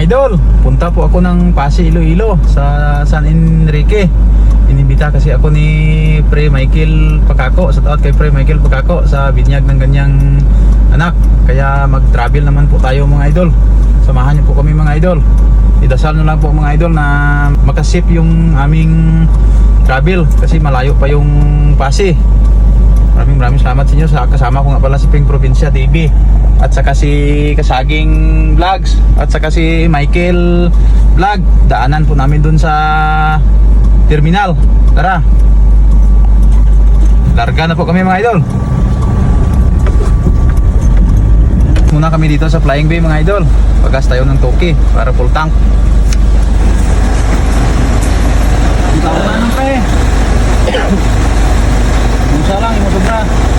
idol, punta po ako ng Pasig Iloilo sa San Enrique. Inimbita kasi ako ni Pre Michael Pacako, sa taot kay Pre Michael Pacako sa binyag ng kanyang anak. Kaya mag-travel naman po tayo mga idol. Samahan niyo po kami mga idol. Idasal nyo lang po mga idol na makasip yung aming travel kasi malayo pa yung Pasig. Maraming maraming salamat sa inyo sa kasama ko nga pala si Ping Provincia TV at saka si Kasaging Vlogs at saka si Michael Vlog. Daanan po namin dun sa terminal. Tara. Larga na po kami mga idol. Muna kami dito sa Flying Bay mga idol. Pagas tayo ng toki para full tank. Ikaw na nang pa eh. Musa lang, yung sobra.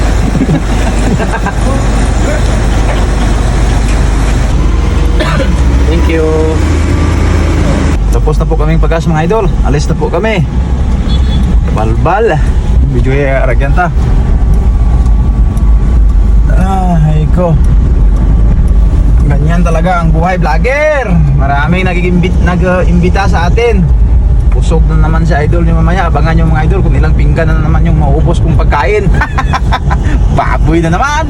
Thank you. Tapos na po kaming pagkas mga idol. Alis na po kami. Balbal. Video ay aragyanta. Ay ko. Ganyan talaga ang buhay vlogger. Maraming nag-imbit nag-imbita sa atin. Pusog na naman si idol niyo mamaya. Abangan yung mga idol kung ilang pinggan na naman yung mauubos kong pagkain. Baboy na naman.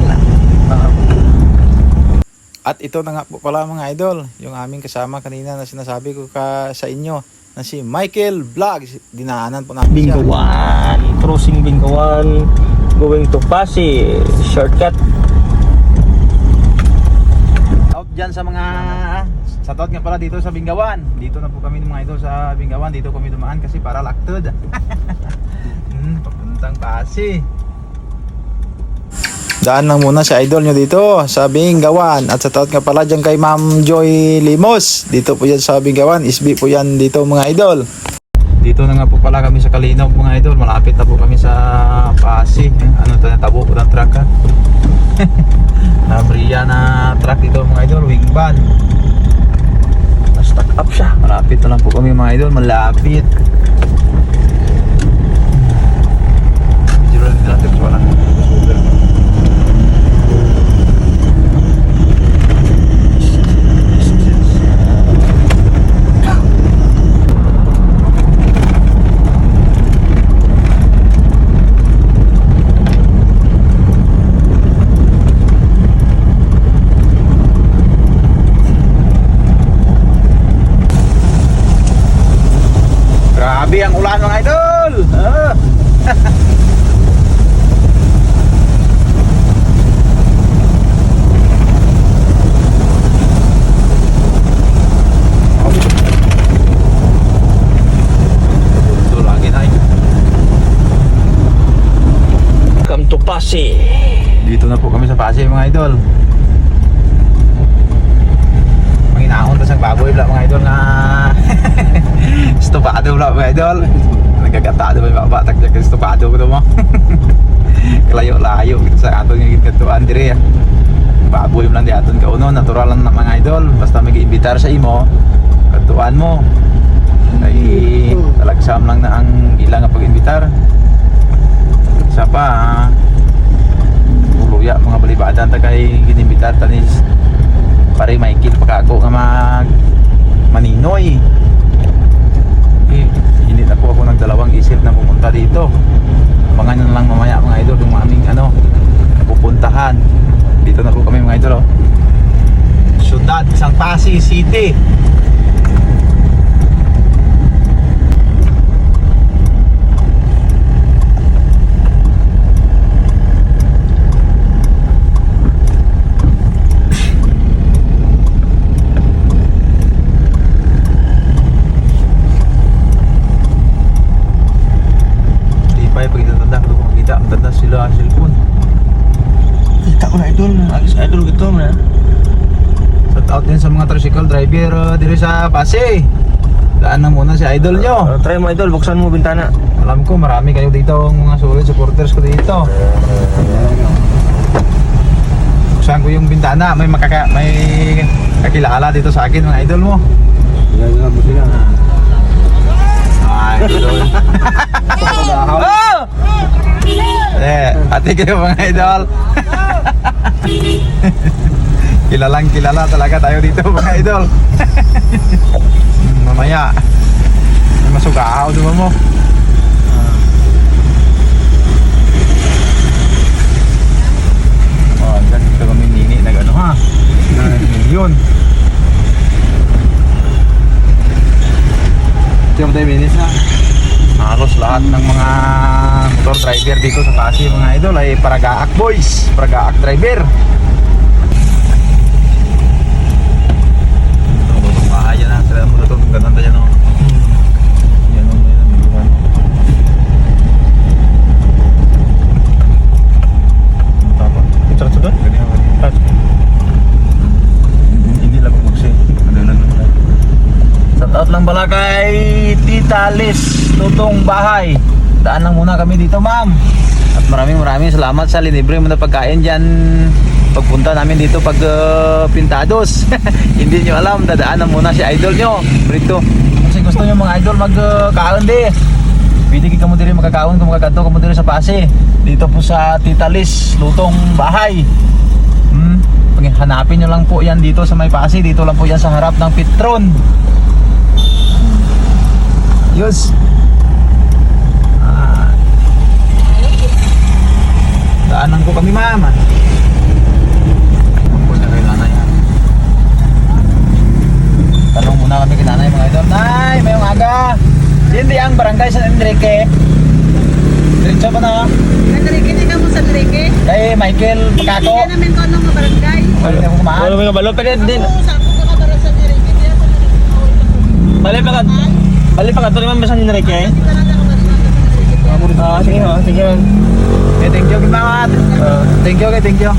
At ito na nga po pala mga idol, yung aming kasama kanina na sinasabi ko ka sa inyo na si Michael Vlogs. Dinaanan po namin siya. Bingawan, crossing Bingawan, going to Pasig, shortcut. Out dyan sa mga sa nga pala dito sa Bingawan. Dito na po kami mga idol sa Bingawan. Dito kami dumaan kasi para laktod. hmm, papuntang Pasig. Daan lang muna si idol nyo dito sa Bingawan At sa taot nga pala dyan kay Ma'am Joy Limos. Dito po yan sa Bingawan Isbi po yan dito mga idol. Dito na nga po pala kami sa Kalinaw mga idol. Malapit na po kami sa Pasig. Ano ito na tabo po ng truck ha? Nabriya na truck dito mga idol. Wing van. Na-stuck up siya. Malapit na lang po kami mga idol. Malapit. Medyo lang natin wala. Grabe ang ulan mga idol! Ah. Ito lagi na eh. Come to Pasig. Dito na po kami sa Pasig mga idol. Manginahon tas ang baboy wala mga idol na estopado wala mga idol. Nagkagatado ba yung baba tagdag estopado ko mo. Kalayo-layo kita sa aton nga gituan dire. Baboy man lang di aton kauno natural lang na mga idol basta may imbitar sa imo katuan mo. Ay talagsam lang na ang ilang pag-imbitar. Sa pa ah, mga balibadan ta kay ginimitar tanis pare Michael pagkago nga mag maninoy. Eh, hindi na po ako nagdalawang isip na pumunta dito. Abangan lang mamaya mga idol yung aming ano pupuntahan. Dito na po kami mga idol oh. Syudad, San Pasig City. Di pa yung pagkitanda ko makita ang tanda sila sa cellphone. Kita ko na idol, agis idol gitu na. Shout out din sa mga tricycle driver uh, dito sa Pasig. Daan na muna si idol nyo. Uh, try mo idol, buksan mo bintana. Alam ko marami kayo dito ang mga solid supporters ko dito. Buksan ko yung bintana, may makaka may kakilala dito sa akin mga idol mo. Ay, idol. oh! Eh, ate kayo mga idol. Kilalang kilala talaga tayo dito mga idol. Mamaya. May masugahaw diba mo? Oh, dyan dito kami nini nag ano ha? Nag milyon. Tiyo tayo minis ha. Halos lahat ng mga motor driver dito sa Pasig mga idol ay paragaak boys, paragaak driver. Lang pala kay Tita Liz, Lutong Bahay. Daan lang muna kami dito, ma'am. At maraming maraming salamat sa linibre mo na pagkain dyan. Pagpunta namin dito pag uh, pintados. Hindi nyo alam, dadaanan muna si idol nyo. Rito. Kasi gusto nyo mga idol magkaon di. Pwede kayo mo diri magkakaon kung magkakanto kamo diri sa Pase. Dito po sa Tita Liz, Lutong Bahay. Hmm. Hanapin nyo lang po yan dito sa may Pase. Dito lang po yan sa harap ng Pitron. Yus. Daanan ko kami mama. Ang na kay nanay. Tanong muna kami kay nanay mga idol. Nay, may aga. Hindi ang barangay San Enrique. Diretso pa na. Enrique, di ka mo sa Enrique? Kay Michael Pagako. Hindi namin ko nung barangay. Wala na akong kumaan. Wala may kabalo pa din. Bali pa ka. Bali pa ka. Ito naman sa Enrique. Hindi ka na nakabara sa Enrique. Ah, sige ho. Sige ho. Okay, thank you, Kimamat. Ah, Thank you, okay, thank you.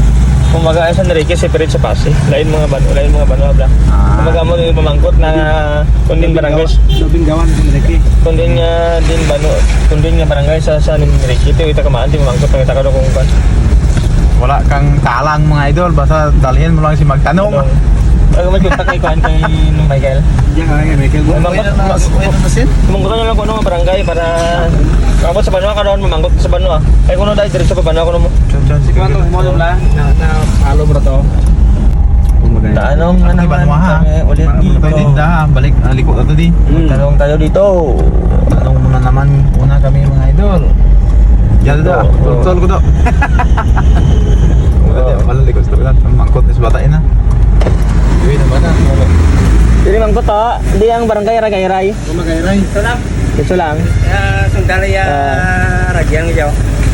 Kumaga ay sa Enrique separate sa Pasig. Lain mga ban, lain mga banwa bla. Ah. Mo din pamangkot na kundin barangay. Labing gawan sa Enrique. Kundin nga din bano, kundin nga barangay sa sa Enrique. Ito ita kamaan di pamangkot ng ita ka kung kan. Wala kang talang mga idol, basta dalhin mo lang si magtanong. Ako may kontak kay kuan kay Michael. Ka kay Michael. Mamangkot, mamangkot na lang barangay para Mamangkot sa banwa ka doon, mamangkot sa banwa. Ay kuno dahil diretso pa banwa kuno mo. Sige. Kuwan mo na na halo bro to. Tanong na naman ba ha? kami ulit Ito dito. din da, balik ang likod ito di. Hmm. Tanong tayo dito. Tanong muna naman una kami mga idol. Yan da, tol ko do. Wala likod sa likod. Mangkot ni sa batain na. Uy, na ba na? Dili mangkot to, di ang barangay Ragayray. Kumagay ray. Sarap. Dito lang. Ya sundali ya ragyang yaw.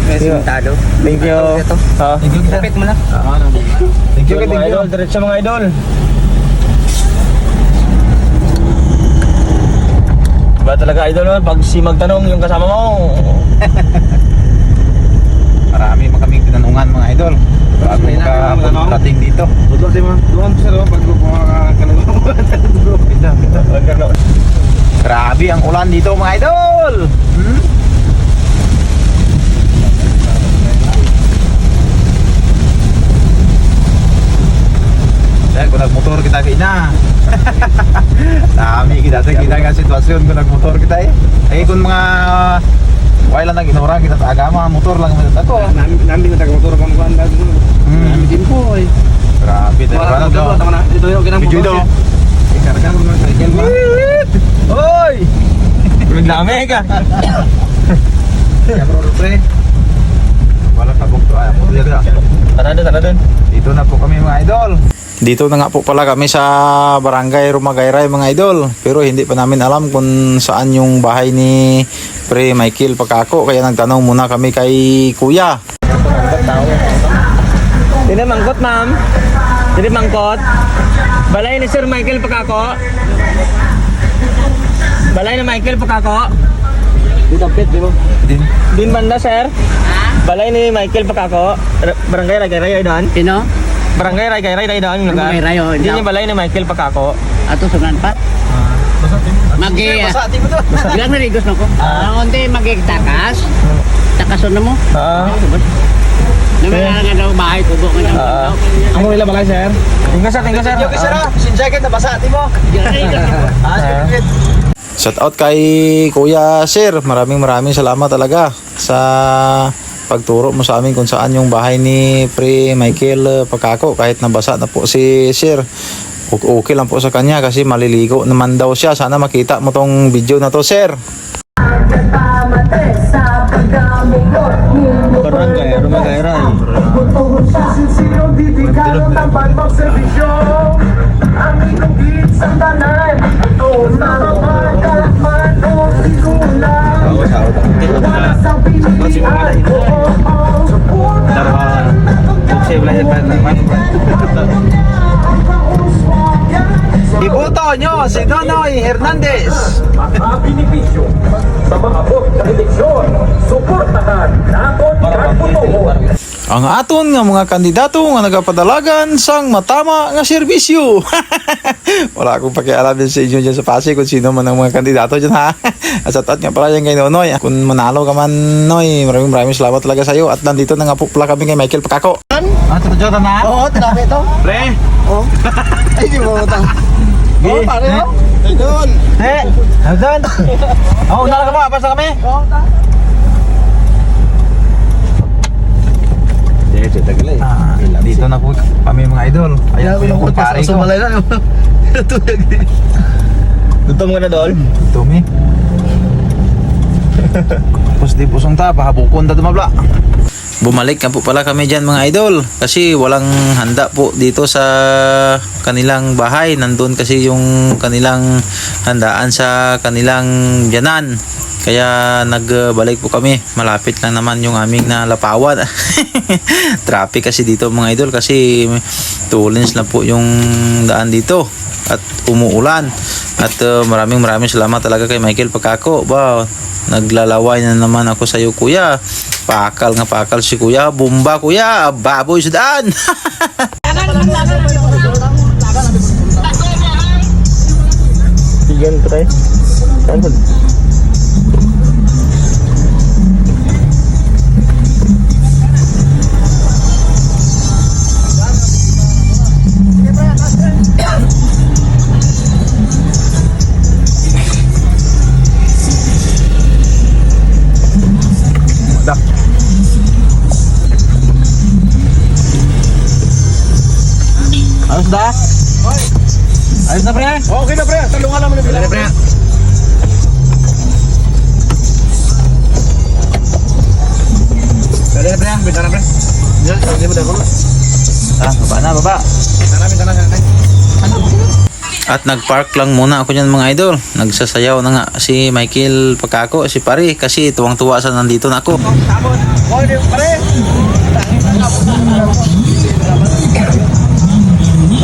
May Iyo. sintado. Thank you. Ha. Thank you, kita. Kapit mo na. Thank you, thank you. idol, diretso mga idol. Ba talaga idol no? pag si magtanong yung kasama mo. Marami man kaming tinanungan mga idol. Bago natanong, dating dito. Si mo. Doon sa loob pag ko makakalawa. Pinda, na. Grabe ang ulan dito mga idol. Hmm? Dahil kung nagmotor kita kay na. Dami kita sa kita nga sitwasyon kung nagmotor kita eh. Ay kung mga wala lang nag-inora kita sa agama, motor lang mo ako. Namin namin na motor pang kuan dag. Hmm. Namin din po eh. Grabe tayo. Wala to? daw na. Ito yung kinang Video ito. Ikarga ko ng cycle ba? Hoy! Nagdami ka. Pre. Wala tabok to. Ay, mo dito. Tara doon, tara doon. Dito na po kami mga idol. Dito na nga po pala kami sa Barangay Rumagayray mga idol. Pero hindi pa namin alam kung saan yung bahay ni Pre Michael Pagkako. Kaya nagtanong muna kami kay Kuya. Dili mangkot ma'am. Dili mangkot. Balay ni Sir Michael Pakako. Balay ni Michael Pakako. Dito pit di mo. Din. Din banda sir. Balay ni Michael Pakako. Barangay Ragayray ay doon. Pino? Barangay Ragayray ay doon yung lugar. Oh, Hindi balay ni Michael Pakako. Ato sunan pa? Magi... Basa, mo to. Bilang narigos na ko. Ah, onti magi takas. Takason na mo. Ah. Naman nga nga daw bahay kubo nga daw. Ah. Ang wala balay sir. Tingko sir, tingko sir. Yung isa na. Sinsya kita basa, di mo. Shout out kay Kuya Sir. Maraming maraming salamat talaga sa pagturo mo sa amin kung saan yung bahay ni Pre Michael uh, Pagkako kahit nabasa na po si Sir. Okay lang po sa kanya kasi maliligo naman daw siya. Sana makita mo tong video na to, Sir. Ibuto nyo si Donoy Hernandez. Ang aton nga mga kandidato nga nagapadalagan sang matama nga serbisyo. Wala akong pakialam din sa inyo dyan sa Pasig kung sino man ang mga kandidato dyan ha. At sa tat nga pala yan kay Nonoy. Kung manalo ka man Noy, maraming maraming salamat talaga sa iyo. At nandito na nga po pala kami kay Michael Pakako. Ah, ito dyan na? Oo, tinabi ito. Pre! Ay, di mo utang. Oo, pare mo. Doon. Eh! Doon! Oh, unala ka mo, basta kami. Ah, dito na po kami mga idol. Ayan po yung kumpare ko. na. Dito mo na doon. Tumi. Tapos di pusong ta, pahabukon ta dumabla. Bumalik na po pala kami dyan mga idol kasi walang handa po dito sa kanilang bahay. Nandun kasi yung kanilang handaan sa kanilang biyanan. Kaya nagbalik po kami. Malapit lang naman yung aming nalapawan. Traffic kasi dito mga idol kasi two lanes na po yung daan dito at umuulan. At uh, maraming maraming salamat talaga kay Michael Pagkako. Ba, naglalaway na naman ako sa iyo kuya. Pakal nga pakal si kuya. Bumba kuya. Baboy sa daan. Ko tayo. Saan da? Ayos na pre? Okay na pre, talungan naman yung pre. Dali pre, bita na pre. Diyan, hindi mo dako. Ah, baba na, baba. Bita na, bita na. At nagpark lang muna ako dyan mga idol. Nagsasayaw na nga si Michael Pagkako, si Pari. Kasi tuwang-tuwa sa nandito na ako. Pare.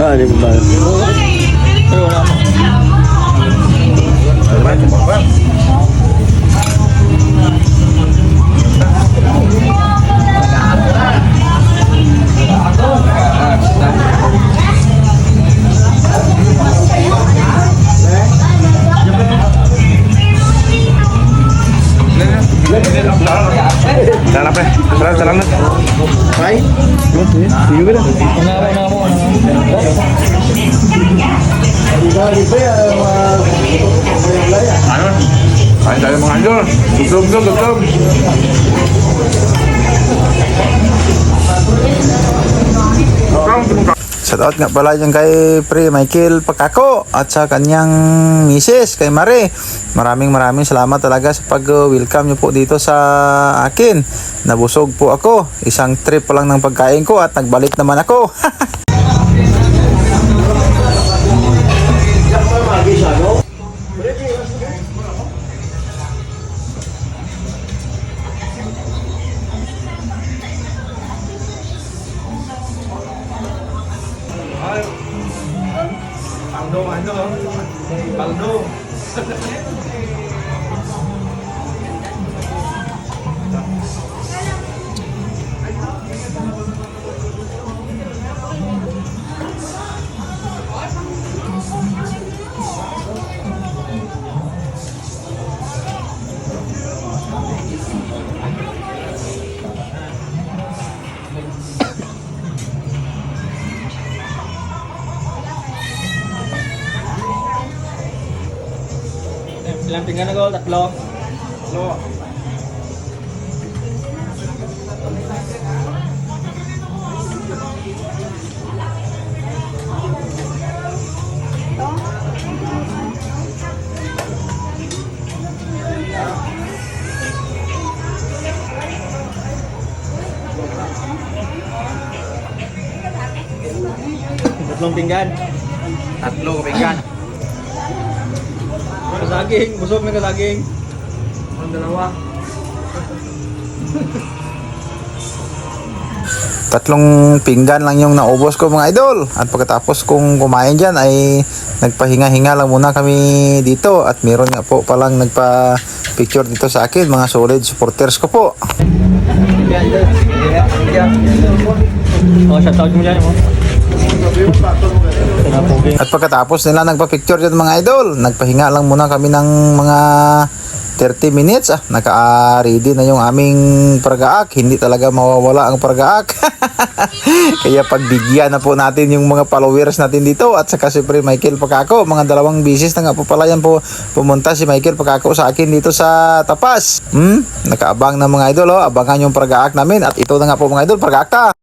Ah, di mo ba? Pero wala mo. Salam pre. Salam salam na. Bye. Sige ka na. Una ka muna ka mo. una ka mo. Ano? Kain tayo mga idol. Gutom, gutom, gutom. Shout out nga pala dyan kay Pre Michael Pakako at sa kanyang misis kay Mare. Maraming maraming salamat talaga sa pag-welcome nyo po dito sa akin. Nabusog po ako. Isang trip pa lang ng pagkain ko at nagbalik naman ako. Paldo, ano? Paldo. Ilang pinggan na gol? Tatlo. Paldo. Tatlong pinggan. Tatlo kapinggan. Kasaging. Busog na kasaging. Ang dalawa. Tatlong pinggan lang yung naubos ko mga idol. At pagkatapos kong kumain dyan ay nagpahinga-hinga lang muna kami dito. At meron nga po palang nagpa-picture dito sa akin. Mga solid supporters ko po. Oh, shoutout mo dyan mo. At pagkatapos nila nagpa-picture dyan mga idol, nagpahinga lang muna kami ng mga 30 minutes. Ah, naka-ready na yung aming pargaak. Hindi talaga mawawala ang pargaak. Kaya pagbigyan na po natin yung mga followers natin dito at saka si Pre Michael Pakako. Mga dalawang bisis na nga po pala yan po pumunta si Michael Pakako sa akin dito sa Tapas. Hmm? Nakaabang na mga idol. Oh. Abangan yung pargaak namin. At ito na nga po mga idol, pargaak ta.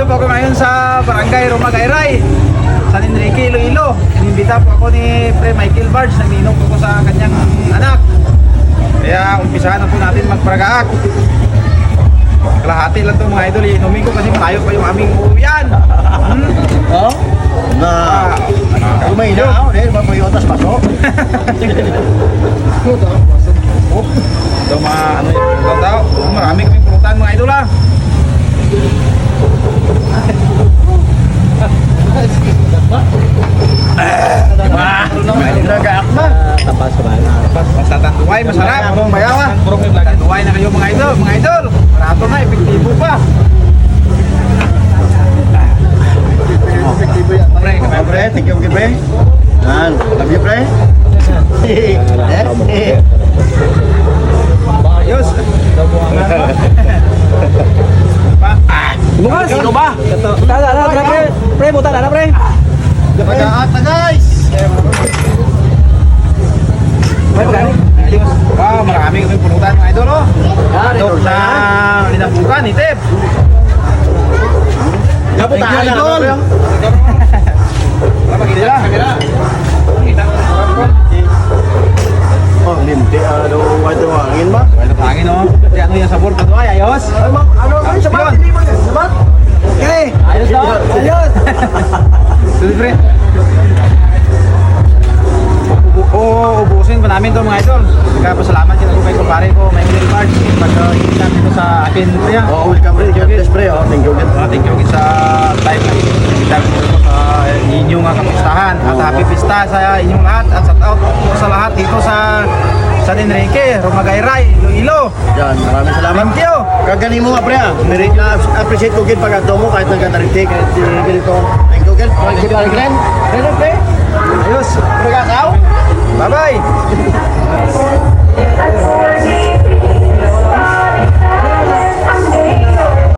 Dito po ako ngayon sa Barangay Romagayray, San Enrique, Iloilo. Inimbita po ako ni Pre Michael Barge. Nag-inom po ko sa kanyang anak. Kaya umpisahan na po natin magparagaak. Kalahati lang to mga idol. Inumin ko kasi malayo pa yung aming uuwian. Hmm? Oh? Na. Ah, Umaino. Eh, mapayotas pa to. Ito mga ano yung pulutan tao. Marami kaming pulutan mga idol ah. Nagaak na. Tapas ka ba? Basta tanduay, masarap. Abang bayawa. Tanduay na kayo mga idol. Mga idol, barato na, epektibo pa. Efektibo yan. Pre, kamay Pre, thank you, pre. Yan. Love you, pre. Ayos. Pa. Bukas! Sino ba? Tala, tala, tala, pre. Pre, buta, tala, pre. Nagaak na, guys. Ayos. Wow, marami kaming pulutan mga idol oh. Yan, Ito sa linabukan, itip. Napuntahan na, idol. Makita. Oh, linti. Ano, ito hangin ba? Wala pangin oh. Kasi ano yung sabor tanduay, ayos. Ano, ano, sabat? Sabat? Okay. Ayos daw. Ayos. Tuloy Oo, ubusin pa namin to mga idol. Kaya pasalamat kita kay kumpare ko, may Michael March. Pag-iingat dito sa akin, Priya. Oh, welcome, pre. God pre. Oh, thank you, Ah, thank you sa time na dito sa inyong uh, kamustahan. At happy pista sa inyong lahat. At shout out po sa lahat dito sa San Enrique, Romagayray, Iloilo. Yan, maraming salamat. Thank you. Kagani mo nga pre ah. Appreciate ko gid pag ato mo kahit nagkatarite kahit uh, ganito. Thank you gid. Thank you gid. Pre, pre. Ayos. Pre ka Bye-bye!